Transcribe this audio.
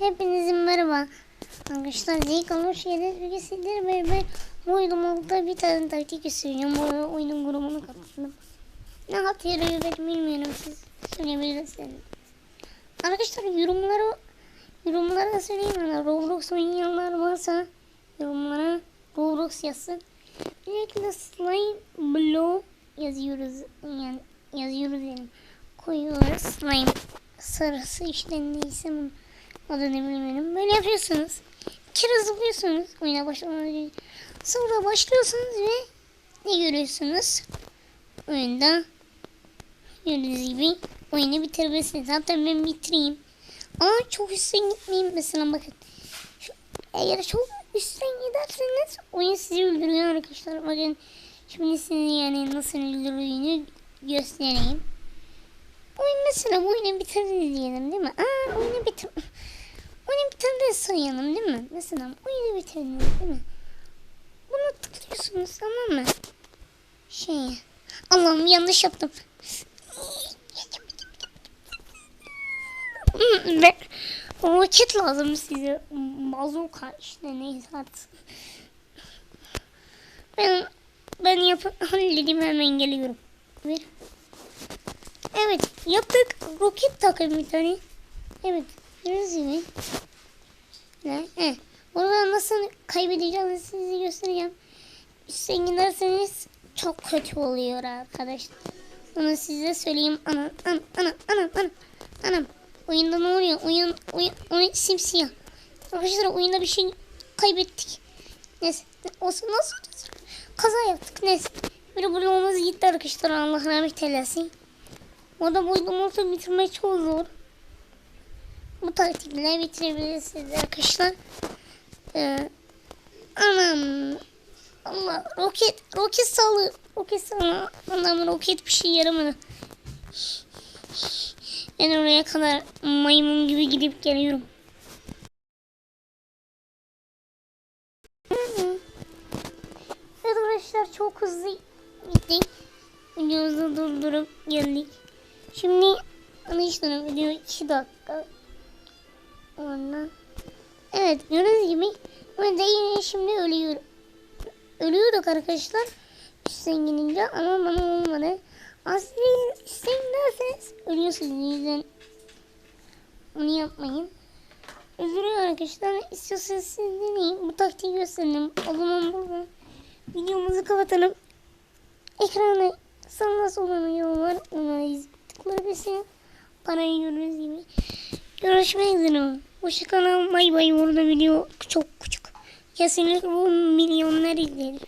Hepinizin merhaba. Arkadaşlar Zeyk Alış Yedek Bilgisidir ve ben bu oyunumda bir tane taktik göstereceğim. Bu oyunun grubunu kapattım. Ne halt yarıyor ben bilmiyorum siz söyleyebilirsiniz. Arkadaşlar yorumları yorumlara söyleyin bana. Roblox oynayanlar varsa yorumlara Roblox yazsın. Öncelikle slime blow yazıyoruz. Yani yazıyoruz yani. Koyuyoruz slime sarısı işte neyse bunun adını bilmiyorum. Böyle yapıyorsunuz. Kere zıplıyorsunuz oyuna başlamadan. Sonra başlıyorsunuz ve ne görüyorsunuz? Oyunda gördüğünüz gibi oyunu bitirebilirsiniz. Zaten ben bitireyim. Ama çok üstten gitmeyeyim mesela bakın. Şu, eğer çok üstten giderseniz oyun sizi öldürüyor arkadaşlar. Bakın şimdi size yani nasıl öldürüldüğünü göstereyim. Oyun mesela bu oyunu bitirdiniz diyelim değil mi? Aa oyunu bitir... Oyunu bitirdiniz sayalım değil mi? Mesela oyunu bitirdiniz değil mi? Bunu tıklıyorsunuz tamam mı? Şey... Allah'ım yanlış yaptım. Hmm, roket lazım size. Bazuka işte neyse artık. Ben ben yapıp halledeyim hemen geliyorum. Ver. Evet yaptık. Roket takın bir tane. Evet. Gördüğünüz gibi. Ne? He. Burada nasıl kaybedeceğinizi size göstereceğim. Üstten giderseniz çok kötü oluyor arkadaşlar. Onu size söyleyeyim. Anam anam anam anam anam. Anam. Oyunda ne oluyor? Oyun, oyun, oyun simsiyah. Arkadaşlar oyunda bir şey kaybettik. Neyse. Olsun nasıl Kaza yaptık. Neyse. Bir bloğumuz gitti arkadaşlar. Allah rahmet eylesin. O da boyunca bitirmek çok zor. Bu taktikle bitirebilirsiniz arkadaşlar. Ee, anam. Allah roket roket sağlığı roket sağlığı Allah'ım roket bir şey yaramadı. Ben oraya kadar maymun gibi gidip geliyorum. Evet arkadaşlar çok hızlı gittik. Videomuzu durdurup geldik. Şimdi arkadaşlar video 2 dakika. Ondan. Evet gördüğünüz gibi ben de yine şimdi ölüyorum. Ölüyorduk arkadaşlar. Üstten gidince ama bana olmadı. Aslında üstten giderseniz ölüyorsunuz. Yüzden onu yapmayın. Üzülüyor arkadaşlar. İstiyorsanız siz deneyin. Bu taktiği gösterelim. O zaman burada videomuzu kapatalım. Ekrana sağına soluna yol var. Ona tıklayabilirsiniz. Parayı görürüz gibi. Görüşmek üzere. Hoşçakalın. Bay bay. Burada video çok küçük. Kesinlikle bu milyonlar izlenir.